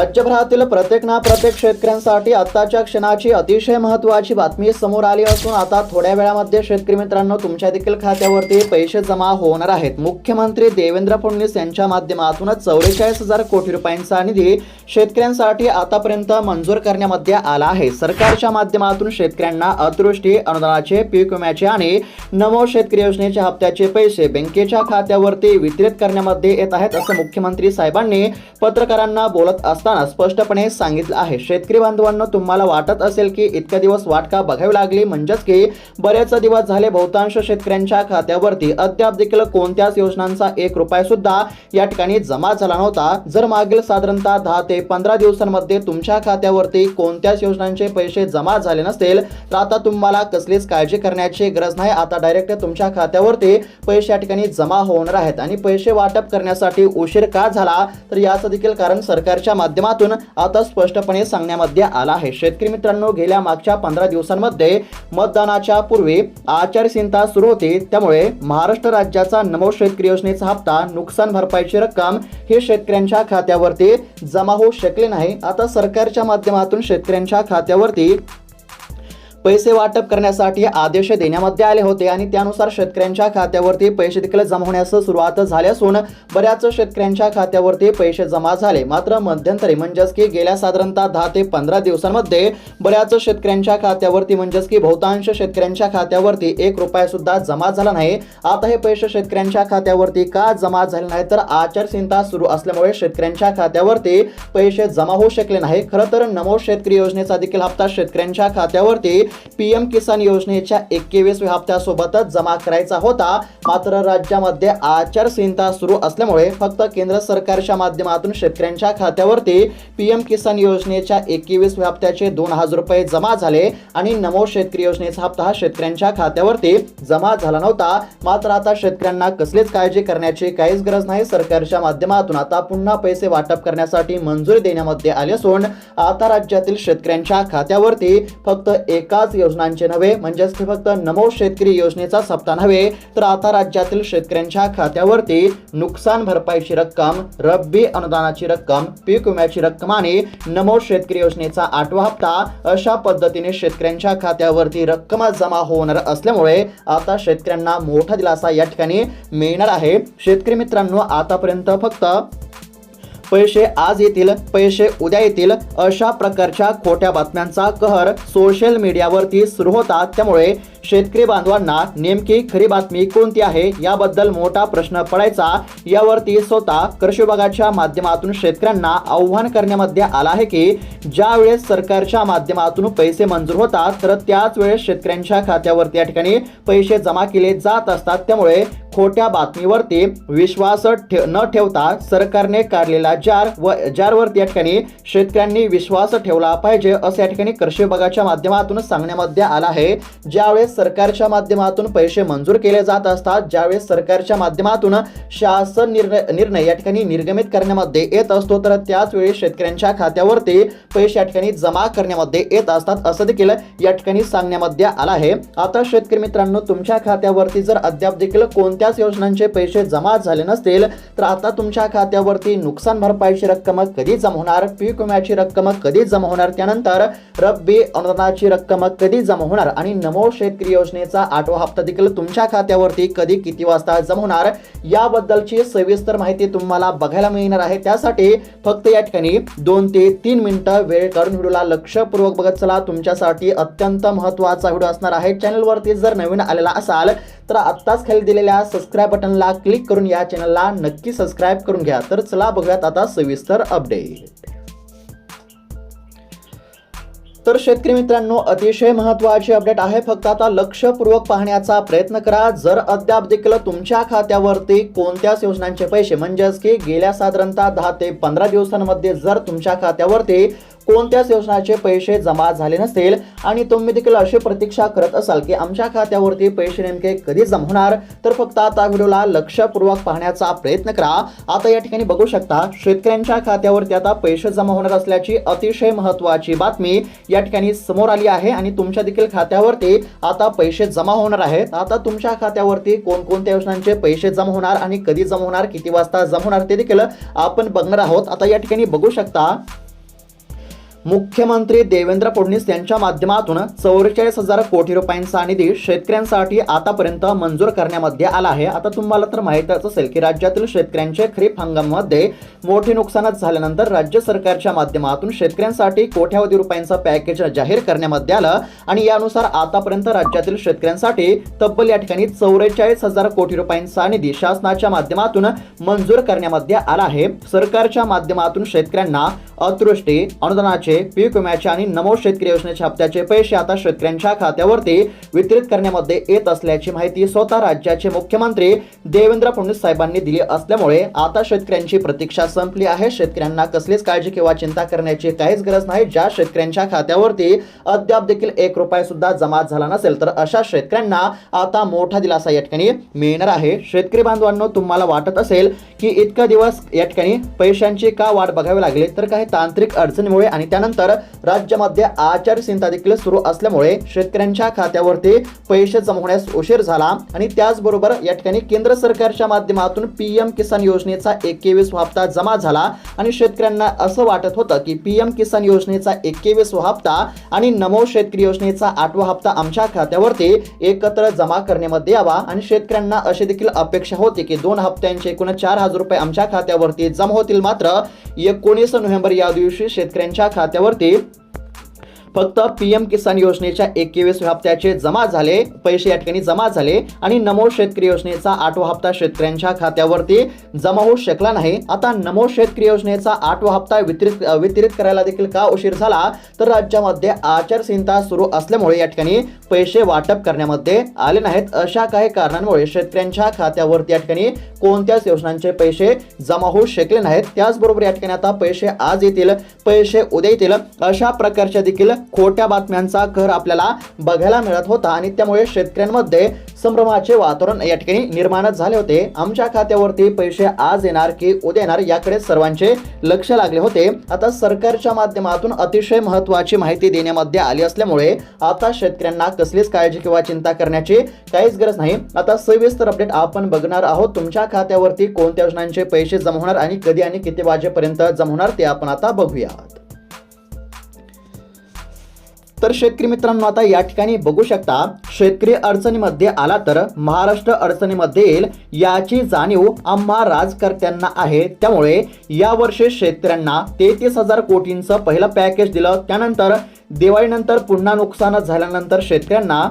राज्यभरातील प्रत्येक ना प्रत्येक शेतकऱ्यांसाठी आत्ताच्या क्षणाची अतिशय महत्त्वाची बातमी समोर आली असून आता थोड्या वेळामध्ये शेतकरी मित्रांनो तुमच्या देखील खात्यावरती पैसे जमा होणार आहेत. मुख्यमंत्री देवेंद्र फडणवीस यांच्या माध्यमातून चौवेचाळीस हजार कोटी रुपयांचा निधी शेतकऱ्यांसाठी आतापर्यंत मंजूर करण्यामध्ये आला आहे. सरकारच्या माध्यमातून शेतकऱ्यांना अतिवृष्टी अनुदानाचे पीक विम्याचे आणि नमो शेतकरी योजनेच्या हप्त्याचे पैसे बँकेच्या खात्यावरती वितरित करण्यामध्ये येत आहेत असं मुख्यमंत्री साहेबांनी पत्रकारांना बोलत असताना स्पष्टपणे सांगितलं आहे. शेतकरी बांधवांनो तुम्हाला वाटत असेल की इतक्या दिवस वाट का बघावी लागली? म्हणजेच की बरेच दिवस झाले बहुतांश शेतकऱ्यांच्या खात्यावरती अद्याप देखील कोणत्याच योजनांचा एक रुपया सुद्धा या ठिकाणी जमा झाला नव्हता. जर मागील साधारणतः दहा ते पंधरा दिवसांमध्ये तुमच्या खात्यावरती कोणत्याच योजनांचे पैसे जमा झाले नसतील तर आता तुम्हाला कसलीच काळजी करण्याची गरज नाही. आता डायरेक्ट तुमच्या खात्यावरती पैसे या ठिकाणी जमा होणार आहेत. आणि पैसे वाटप करण्यासाठी उशीर का झाला? तर याचं देखील कारण सरकारच्या माध्यमातून आता स्पष्टपणे सांगण्यामध्ये आला आहे. शेतकरी मित्रांनो गेल्या मागच्या पंधरा दिवसांमध्ये मतदानाच्या पूर्वी आचारसंहिता सुरू होती. त्यामुळे महाराष्ट्र राज्याचा नमो शेतकरी योजनेचा हप्ता नुकसान भरपाईची रक्कम हे शेतकऱ्यांच्या खात्यावरती जमा होऊ शकले नाही. आता सरकारच्या माध्यमातून शेतकऱ्यांच्या खात्यावरती पैसे वाटप करण्यासाठी आदेश देण्यामध्ये आले होते आणि त्यानुसार शेतकऱ्यांच्या खात्यावरती पैसे देखील जमा होण्यास सुरुवात झाली असून बऱ्याच शेतकऱ्यांच्या खात्यावरती पैसे जमा झाले. मात्र मध्यंतरी म्हणजेच की गेल्या साधारणतः दहा ते पंधरा दिवसांमध्ये बऱ्याच शेतकऱ्यांच्या खात्यावरती म्हणजेच की बहुतांश शेतकऱ्यांच्या खात्यावरती एक रुपया सुद्धा जमा झाला नाही. आता हे पैसे शेतकऱ्यांच्या खात्यावरती का जमा झाले नाही तर आचारसंहिता सुरू असल्यामुळे शेतकऱ्यांच्या खात्यावरती पैसे जमा होऊ शकले नाही. खरं तर नमो शेतकरी योजनेचा देखील हप्ता शेतकऱ्यांच्या खात्यावरती पीएम किसान योजनेच्या एकवीसव्या हप्त्यासोबतच जमा करायचा होता. मात्र राज्यामध्ये आचारसंहिता सुरू असल्यामुळे फक्त केंद्र सरकारच्या माध्यमातून शेतकऱ्यांच्या खात्यावरती पीएम किसान योजनेच्या एकवीसव्या हप्त्याचे दोन हजार रुपये जमा झाले आणि नमो शेतकरी योजनेचा हप्ता हा शेतकऱ्यांच्या खात्यावरती जमा झाला नव्हता. मात्र आता शेतकऱ्यांना कसलीच काळजी करण्याची काहीच गरज नाही. सरकारच्या माध्यमातून आता पुन्हा पैसे वाटप करण्यासाठी मंजुरी देण्यामध्ये आली असून आता राज्यातील शेतकऱ्यांच्या खात्यावरती फक्त एका एकाच योजनांचे नव्हे म्हणजेच ते फक्त नमो शेतकरी योजनेचा सप्ताह नव्हे तर आता राज्यातील शेतकऱ्यांच्या खात्यावरती नुकसान भरपाईची रक्कम रब्बी अनुदानाची रक्कम पीक विम्याची रक्कम आणि नमो शेतकरी योजनेचा आठवा हप्ता अशा पद्धतीने शेतकऱ्यांच्या खात्यावरती रक्कम जमा होणार असल्यामुळे आता शेतकऱ्यांना मोठा दिलासा या ठिकाणी मिळणार आहे. शेतकरी मित्रांनो आतापर्यंत फक्त पैसे आज येतील पैसे उद्या येतील अशा प्रकारच्या खोट्या बातम्यांचा कहर सोशल मीडियावरती सुरू होता. त्यामुळे शेतकरी बांधवांना नेमकी खरी बातमी कोणती आहे याबद्दल मोठा प्रश्न पडायचा. यावरती स्वतः कृषी विभागाच्या माध्यमातून शेतकऱ्यांना आव्हान करण्यामध्ये आला आहे की ज्या वेळेस सरकारच्या माध्यमातून पैसे मंजूर होतात तर त्याच वेळेस शेतकऱ्यांच्या खात्यावरती या ठिकाणी पैसे जमा केले जात असतात. त्यामुळे खोट्या बातमीवरती विश्वास ठे न ठेवता सरकारने काढलेला जार व जारवरती या ठिकाणी शेतकऱ्यांनी विश्वास ठेवला पाहिजे असं या ठिकाणी कृषी विभागाच्या माध्यमातून सांगण्यामध्ये आलं आहे. ज्यावेळेस सरकारच्या माध्यमातून पैसे मंजूर केले जात असतात ज्यावेळेस सरकारच्या माध्यमातून शासन निर्णय निर्णय या ठिकाणी निर्गमित करण्यामध्ये येत असतो तर त्याच वेळी शेतकऱ्यांच्या खात्यावरती पैसे या ठिकाणी जमा करण्यामध्ये येत असतात असं देखील या ठिकाणी सांगण्यामध्ये आलं आहे. आता शेतकरी मित्रांनो तुमच्या खात्यावरती जर अद्याप देखील कोणत्याच योजनांचे पैसे जमा झाले नसतील तर आता तुमच्या खात्यावरती नुकसान भरपाईची रक्कम कधी जमा होणार पीक विम्याची रक्कम कधी जमा होणार त्यानंतर रब्बी अनुदानाची रक्कम कधी जमा होणार आणि नमो शेतकरी योजनेचा आठवा हप्ता देखील तुमच्या खात्यावरती कधी किती वाजता जमा होणार याबद्दलची सविस्तर माहिती तुम्हाला बघायला मिळणार आहे. त्यासाठी फक्त या ठिकाणी दोन ते तीन मिनिटं वेळ काढून व्हिडिओला लक्षपूर्वक बघत चला. तुमच्यासाठी अत्यंत महत्त्वाचा व्हिडिओ असणार आहे. चॅनलवरती जर नवीन आलेला असाल तर आत्ताच खाली दिलेल्या सबस्क्राईब बटनला क्लिक करून या चॅनलला नक्की सबस्क्राईब करून घ्या. तर चला बघूयात आता सविस्तर अपडेट तर शेतकरी मित्रांनो अतिशय महत्त्वाची अपडेट आहे. फक्त आता लक्षपूर्वक पाहण्याचा प्रयत्न करा. जर अद्याप देखील तुमच्या खात्यावरती कोणत्याच योजनांचे पैसे म्हणजेच की गेल्या साधारणतः दहा ते पंधरा दिवसांमध्ये जर तुमच्या खात्यावरती कोणत्याच योजनाचे पैसे जमा झाले नसतील आणि तुम्ही देखील अशी प्रतीक्षा करत असाल की आमच्या खात्यावरती पैसे नेमके कधी जमा होणार तर फक्त आता व्हिडिओला लक्षपूर्वक पाहण्याचा प्रयत्न करा. आता या ठिकाणी बघू शकता शेतकऱ्यांच्या खात्यावरती आता पैसे जमा होणार असल्याची अतिशय महत्त्वाची बातमी या ठिकाणी समोर आली आहे आणि तुमच्या देखील खात्यावरती आता पैसे जमा होणार आहेत. आता तुमच्या खात्यावरती कोणकोणत्या योजनांचे पैसे जमा होणार आणि कधी जमा होणार किती वाजता जमा होणार ते देखील आपण बघणार आहोत. आता या ठिकाणी बघू शकता मुख्यमंत्री देवेंद्र फडणवीस यांच्या माध्यमातून चौवेचाळीस हजार कोटी रुपयांचा निधी शेतकऱ्यांसाठी आतापर्यंत मंजूर करण्यामध्ये आला आहे. आता तुम्हाला तर माहीतच असेल की राज्यातील शेतकऱ्यांचे खरीप हंगामामध्ये मोठे नुकसानच झाल्यानंतर राज्य सरकारच्या माध्यमातून शेतकऱ्यांसाठी कोट्यावधी रुपयांचा पॅकेज जाहीर करण्यामध्ये आलं आणि यानुसार आतापर्यंत राज्यातील शेतकऱ्यांसाठी तब्बल या ठिकाणी चौवेचाळीस हजार कोटी रुपयांचा निधी शासनाच्या माध्यमातून मंजूर करण्यामध्ये आला आहे. सरकारच्या माध्यमातून शेतकऱ्यांना अतृष्टी अनुदानाचे पीक विम्याचे आणि नमो शेतकरी योजनेच्या हप्त्याचे पैसे आता शेतकऱ्यांच्या खात्यावरती वितरित करण्यामध्ये येत असल्याची माहिती स्वतः राज्याचे मुख्यमंत्री देवेंद्र फडणवीस साहेबांनी दिली असल्यामुळे आता शेतकऱ्यांची प्रतीक्षा संपली आहे. शेतकऱ्यांना कसलीच काळजी किंवा चिंता करण्याची काहीच गरज नाही. ज्या शेतकऱ्यांच्या खात्यावरती अद्याप देखील एक रुपया सुद्धा जमा झाला नसेल तर अशा शेतकऱ्यांना आता मोठा दिलासा या ठिकाणी मिळणार आहे. शेतकरी बांधवांनो तुम्हाला वाटत असेल की इतका दिवस या ठिकाणी पैशांची का वाट बघावी लागली? तर काही तांत्रिक अडचणीमुळे आणि त्यानंतर राज्यामध्ये आचारसंहिता देखील सुरू असल्यामुळे शेतकऱ्यांच्या खात्यावरती पैसे जमवण्यास उशीर झाला. आणि त्याचबरोबर या ठिकाणी केंद्र सरकारच्या माध्यमातून पी किसान योजनेचा एकवीस हप्ता जमा झाला. आणि शेतकऱ्यांना असं वाटत होतं की पी किसान योजनेचा एकवीस हप्ता आणि नमो शेतकरी योजनेचा आठवा हप्ता आमच्या खात्यावरती एकत्र जमा करण्यामध्ये यावा. आणि शेतकऱ्यांना अशी देखील अपेक्षा होती की दोन हप्त्यांचे एकूण चार हजार रुपये आमच्या खात्यावरती जमा होतील. मात्र एकोणीस नोव्हेंबर या दिवशी शेतकऱ्यांच्या खात्या खात्यावरती फक्त पी एम किसान योजनेच्या एकवीस हप्त्याचे जमा झाले पैसे या ठिकाणी जमा झाले आणि नमो शेतकरी योजनेचा आठवा हप्ता शेतकऱ्यांच्या खात्यावरती जमा होऊ शकला नाही. आता नमो शेतकरी योजनेचा आठवा हप्ता वितरित वितरित करायला देखील का उशीर झाला? तर राज्यामध्ये आचारसंहिता सुरू असल्यामुळे या ठिकाणी पैसे वाटप करण्यामध्ये आले नाहीत. अशा काही कारणांमुळे शेतकऱ्यांच्या खात्यावरती या ठिकाणी कोणत्याच योजनांचे पैसे जमा होऊ शकले नाहीत. त्याचबरोबर या ठिकाणी आता पैसे आज येतील पैसे उद्या येतील. अशा प्रकारच्या देखील खोट्या बातम्यांचा कहर आपल्याला बघायला मिळत होता आणि त्यामुळे शेतकऱ्यांमध्ये संभ्रमाचे वातावरण या ठिकाणी निर्माण झाले होते. आमच्या खात्यावरती पैसे आज येणार की उद्या येणार याकडे सर्वांचे लक्ष लागले होते. आता सरकारच्या माध्यमातून अतिशय महत्वाची माहिती देण्यामध्ये आली असल्यामुळे आता शेतकऱ्यांना कसलीच काळजी किंवा चिंता करण्याची काहीच गरज नाही. आता सविस्तर अपडेट आपण बघणार आहोत. तुमच्या खात्यावरती कोणत्या योजनांचे पैसे जमा होणार आणि कधी आणि किती वाजेपर्यंत जमा होणार ते आपण आता बघूयात तर शेतकरी मित्रांनो आता या ठिकाणी बघू शकता शेतकरी अडचणीमध्ये आला तर महाराष्ट्र अडचणीमध्ये येईल याची जाणीव आम्हा राजकर्त्यांना आहे. त्यामुळे यावर्षी शेतकऱ्यांना तेहतीस हजार कोटींचं पहिलं पॅकेज दिलं. त्यानंतर दिवाळीनंतर पुन्हा नुकसान झाल्यानंतर शेतकऱ्यांना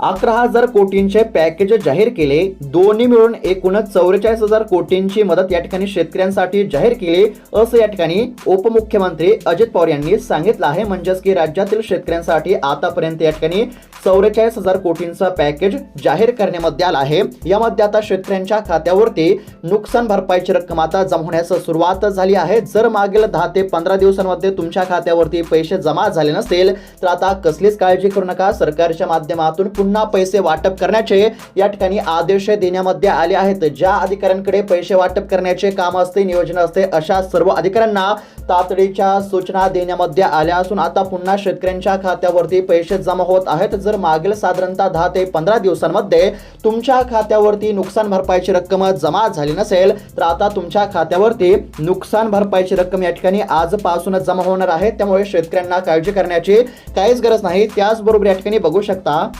अकरा हजार कोटींचे पॅकेज जाहीर केले. दोन्ही मिळून एकूण चौवेचाळीस हजार कोटींची मदत या ठिकाणी शेतकऱ्यांसाठी जाहीर केली. असं या ठिकाणी उपमुख्यमंत्री अजित पवार यांनी सांगितलं आहे. म्हणजेच की राज्यातील शेतकऱ्यांसाठी आतापर्यंत या ठिकाणी चौवेचाळीस हजार कोटींचा पॅकेज जाहीर करण्यामध्ये आला आहे. यामध्ये आता शेतकऱ्यांच्या खात्यावरती नुकसान भरपाईची रक्कम आता जमा होण्यास सुरुवात झाली आहे. जर मागील दहा ते पंधरा दिवसांमध्ये तुमच्या खात्यावरती पैसे जमा झाले नसेल तर आता कसलीच काळजी करू नका. सरकारच्या माध्यमातून पुन्हा पैसे वाटप करण्याचे या ठिकाणी आदेश देण्यामध्ये आले आहेत. ज्या अधिकाऱ्यांकडे पैसे वाटप करण्याचे काम असते नियोजन असते अशा सर्व अधिकाऱ्यांना तातडीच्या सूचना देण्यामध्ये आल्या असून आता पुन्हा शेतकऱ्यांच्या खात्यावरती पैसे जमा होत आहेत. जर मागील साधारणतः दहा ते पंधरा दिवसांमध्ये तुमच्या खात्यावरती नुकसान भरपाईची रक्कम जमा झाली नसेल तर आता तुमच्या खात्यावरती नुकसान भरपाईची रक्कम या ठिकाणी आजपासून जमा होणार आहे. त्यामुळे शेतकऱ्यांना काळजी करण्याची काहीच गरज नाही. त्याचबरोबर या ठिकाणी बघू शकता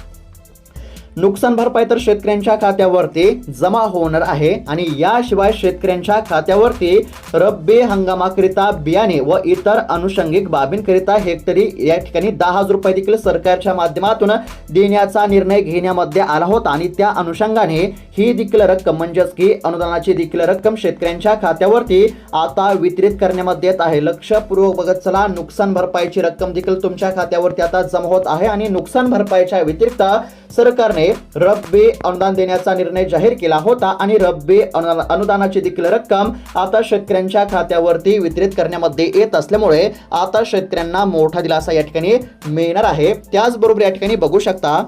नुकसान भरपाई तर शेतकऱ्यांच्या खात्यावरती जमा होणार आहे आणि याशिवाय शेतकऱ्यांच्या खात्यावरती रब्बी हंगामाकरिता बियाणे व इतर अनुषंगिक बाबींकरिता हेक्टरी या ठिकाणी दहा हजार रुपये देखील सरकारच्या माध्यमातून देण्याचा निर्णय घेण्यामध्ये आला होता आणि त्या अनुषंगाने ही देखील रक्कम म्हणजेच की अनुदानाची देखील रक्कम शेतकऱ्यांच्या खात्यावरती आता वितरित करण्यामध्ये येत आहे. लक्षपूर्वक बघत चला नुकसान भरपाईची रक्कम देखील तुमच्या खात्यावरती आता जमा होत आहे आणि नुकसान भरपाईच्या व्यतिरिक्त सरकारने रब्बी अनुदान देण्याचा निर्णय जाहीर केला होता आणि रब्बी अनुदानाची देखील रक्कम आता शेतकऱ्यांच्या खात्यावरती वितरित करण्यामध्ये येत असल्यामुळे आता शेतकऱ्यांना मोठा दिलासा या ठिकाणी मिळणार आहे. त्याचबरोबर या ठिकाणी बघू शकता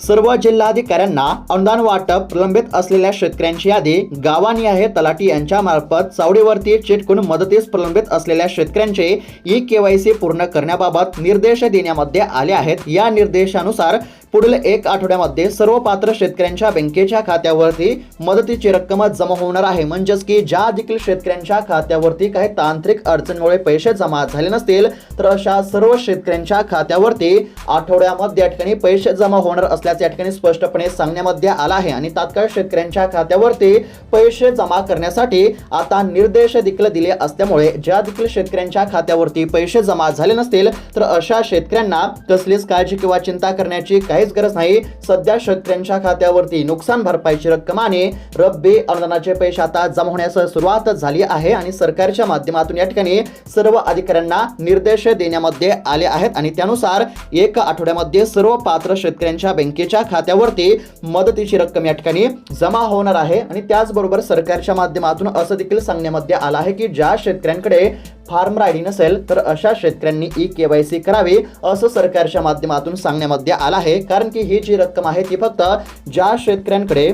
सर्व जिल्हाधिकाऱ्यांना अनुदान वाटप प्रलंबित असलेल्या शेतकऱ्यांची यादी गावानी आहे तलाटी यांच्या मार्फत चावडीवरती चिटकून मदतीस प्रलंबित असलेल्या शेतकऱ्यांचे ई केवायसी पूर्ण करण्याबाबत निर्देश देण्यामध्ये आले आहेत. या निर्देशानुसार पुढील एक आठवड्यामध्ये सर्व पात्र शेतकऱ्यांच्या बँकेच्या खात्यावरती मदतीची रक्कम जमा होणार आहे. म्हणजेच की ज्या देखील शेतकऱ्यांच्या खात्यावरती काही तांत्रिक अडचणीमुळे पैसे जमा झाले नसतील तर अशा सर्व शेतकऱ्यांच्या खात्यावरती आठवड्यामध्ये या ठिकाणी पैसे जमा होणार असल्याचे या ठिकाणी स्पष्टपणे सांगण्यामध्ये आला आहे. आणि तात्काळ शेतकऱ्यांच्या खात्यावरती पैसे जमा करण्यासाठी आता निर्देश देखील दिले असल्यामुळे ज्या देखील शेतकऱ्यांच्या खात्यावरती पैसे जमा झाले नसतील तर अशा शेतकऱ्यांना कसलीच काळजी किंवा चिंता करण्याची काहीच गरज नाही. सध्या शेतकऱ्यांच्या खात्यावरती नुकसान भरपाईची रक्कम आणि रब्बी अनुदानाचे पैसे आता जमा होण्यास सुरुवात झाली आहे आणि सरकारच्या माध्यमातून या ठिकाणी सर्व अधिकाऱ्यांना निर्देश देण्यामध्ये आले आहेत आणि त्यानुसार एक आठवड्यामध्ये सर्व पात्र शेतकऱ्यांच्या बँकेच्या खात्यावरती मदतीची रक्कम या ठिकाणी जमा होणार आहे आणि त्याचबरोबर सरकारच्या माध्यमातून असं देखील सांगण्यामध्ये आलं आहे की ज्या शेतकऱ्यांकडे फार्म आयडी नसेल तर अशा शेतकऱ्यांनी ई के वाय सी करावी असं सरकारच्या माध्यमातून सांगण्यामध्ये आलं आहे. कारण की ही जी रक्कम आहे ती फक्त ज्या शेतकऱ्यांकडे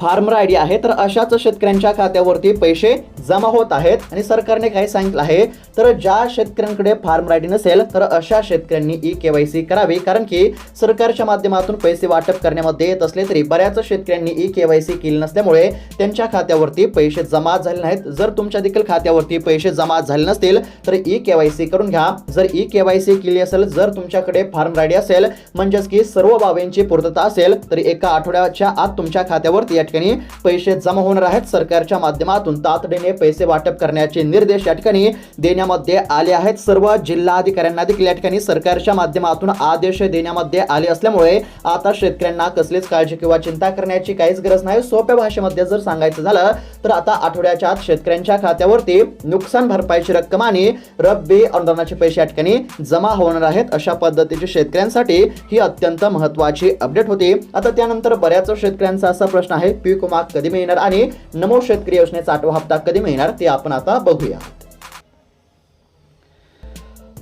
फार्मर आय डी आहे तर अशाच शेतकऱ्यांच्या खात्यावरती पैसे जमा होत आहेत आणि सरकारने काय सांगितलं आहे तर ज्या शेतकऱ्यांकडे फार्मर आय डी नसेल तर अशा शेतकऱ्यांनी ई के वाय सी करावी कारण की सरकारच्या माध्यमातून पैसे वाटप करण्यामध्ये येत असले तरी बऱ्याच शेतकऱ्यांनी ई के वाय सी केली नसल्यामुळे त्यांच्या खात्यावरती पैसे जमा झाले नाहीत. जर तुमच्या देखील खात्यावरती पैसे जमा झाले नसतील तर ई के वाय सी करून घ्या. जर ई के वाय सी केली असेल जर तुमच्याकडे फार्मर आय डी असेल म्हणजेच की सर्व बाबींची पूर्तता असेल तर एका आठवड्याच्या आत तुमच्या खात्यावरती या ठिकाणी पैसे जमा होणार आहेत. सरकारच्या माध्यमातून तातडीने पैसे वाटप करण्याचे निर्देश या ठिकाणी देण्यामध्ये आले आहेत. सर्व जिल्हाधिकाऱ्यांना देखील या ठिकाणी सरकारच्या माध्यमातून आदेश देण्यामध्ये आले असल्यामुळे आता शेतकऱ्यांना कसलीच काळजी किंवा चिंता करण्याची काहीच गरज नाही. सोप्या भाषेमध्ये जर सांगायचं झालं तर आता आठवड्याच्या आत शेतकऱ्यांच्या खात्यावरती नुकसान भरपाईची रक्कम आणि रब्बी अनुदानाचे पैसे या ठिकाणी जमा होणार आहेत. अशा पद्धतीची शेतकऱ्यांसाठी ही अत्यंत महत्वाची अपडेट होती. आता त्यानंतर बऱ्याच शेतकऱ्यांचा असा प्रश्न आहे पीक विमा कधी मिळणार? आणि नमो शेतकरी योजनेचा आठवा हप्ता कधी मिळणार ते आपण आता बघूया.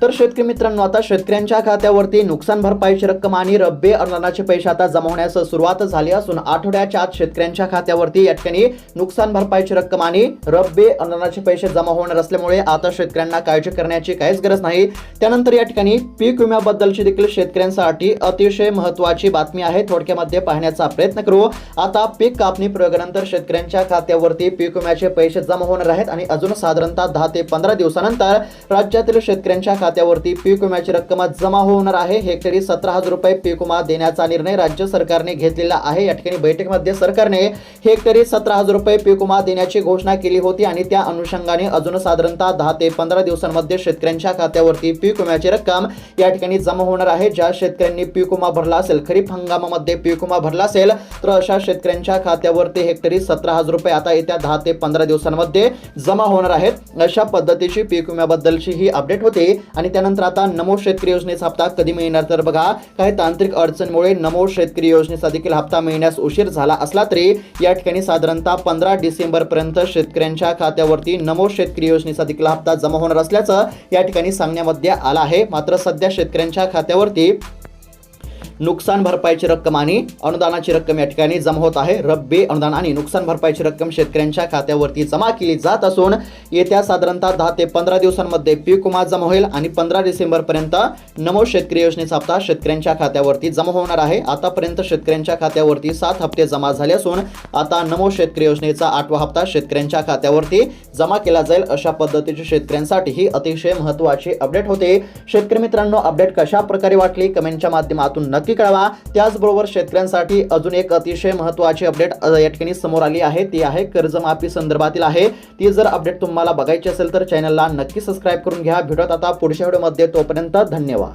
तर शेतकरी मित्रांनो आता शेतकऱ्यांच्या खात्यावरती नुकसान भरपाईची रक्कम आणि रब्बे अनुदानाचे पैसे आता जमा होण्यास सुरुवात झाली असून आठवड्याच्या आत शेतकऱ्यांच्या खात्यावरती या ठिकाणी नुकसान भरपाईची रक्कम आणि रब्बे अनुदानाचे पैसे जमा होणार असल्यामुळे आता शेतकऱ्यांना काळजी करण्याची काहीच गरज नाही. त्यानंतर या ठिकाणी पीक विम्याबद्दलची देखील शेतकऱ्यांसाठी अतिशय महत्वाची बातमी आहे. थोडक्यामध्ये पाहण्याचा प्रयत्न करू. आता पीक कापणी प्रयोगानंतर शेतकऱ्यांच्या खात्यावरती पीक विम्याचे पैसे जमा होणार आहेत आणि अजून साधारणतः दहा ते पंधरा दिवसानंतर राज्यातील शेतकऱ्यांच्या खात्यावरती पीक विम्याची रक्कम जमा होणार आहे. हेक्टरी सतरा हजार रुपये पीक विमा देण्याचा निर्णय राज्य सरकारने घेतलेला आहे. या ठिकाणी बैठकीमध्ये सरकारने हेक्टरी सतरा हजार रुपये पीक विमा देण्याची घोषणा केली होती आणि त्या अनुषंगाने अजून साधारणतः दहा ते पंधरा दिवसांमध्ये शेतकऱ्यांच्या खात्यावरती पीक विम्याची रक्कम या ठिकाणी जमा होणार आहे. ज्या शेतकऱ्यांनी पीक विमा भरला असेल खरीप हंगामामध्ये पीक विमा भरला असेल तर अशा शेतकऱ्यांच्या खात्यावरती हेक्टरी सतरा हजार रुपये आता येत्या दहा ते पंधरा दिवसांमध्ये जमा होणार आहेत. अशा पद्धतीची पीक विम्याबद्दलची ही अपडेट होती. आणि त्यानंतर आता नमो शेतकरी योजनेचा हप्ता कधी मिळणार? तर बघा काही तांत्रिक अडचणीमुळे नमो शेतकरी योजनेचा देखील हप्ता मिळण्यास उशीर झाला असला तरी या ठिकाणी साधारणतः पंधरा डिसेंबर पर्यंत शेतकऱ्यांच्या खात्यावरती नमो शेतकरी योजनेचा देखील हप्ता जमा होणार असल्याचं या ठिकाणी सांगण्यामध्ये आलं आहे. मात्र सध्या शेतकऱ्यांच्या खात्यावरती नुकसान भरपाईची रक्कम आणि अनुदानाची रक्कम या ठिकाणी जमा होत आहे. रब्बी अनुदान आणि नुकसान भरपाईची रक्कम शेतकऱ्यांच्या खात्यावरती जमा केली जात असून येत्या साधारणतः दहा ते पंधरा दिवसांमध्ये पीक विमा जमा होईल आणि पंधरा डिसेंबरपर्यंत नमो शेतकरी योजनेचा हप्ता शेतकऱ्यांच्या खात्यावरती जमा होणार आहे. आतापर्यंत शेतकऱ्यांच्या खात्यावरती सात हप्ते जमा झाले असून आता नमो शेतकरी योजनेचा आठवा हप्ता शेतकऱ्यांच्या खात्यावरती जमा केला जाईल अशा पद्धतीची शेतकऱ्यांसाठी ही अतिशय महत्त्वाची अपडेट होते. शेतकरी मित्रांनो अपडेट कशा प्रकारे वाटली? कमेंटच्या माध्यमातून नक्की कळवा. त्याचबरोबर शेतकऱ्यांसाठी अजून एक अतिशय महत्त्वाची अपडेट या ठिकाणी समोर आली आहे. ती आहे कर्जमाफी संदर्भातील आहे. ती जर अपडेट तुम्हाला बघायची असेल तर चॅनलला नक्की सबस्क्राईब करून घ्या. भेटत आता पुढच्या व्हिडिओमध्ये तोपर्यंत धन्यवाद.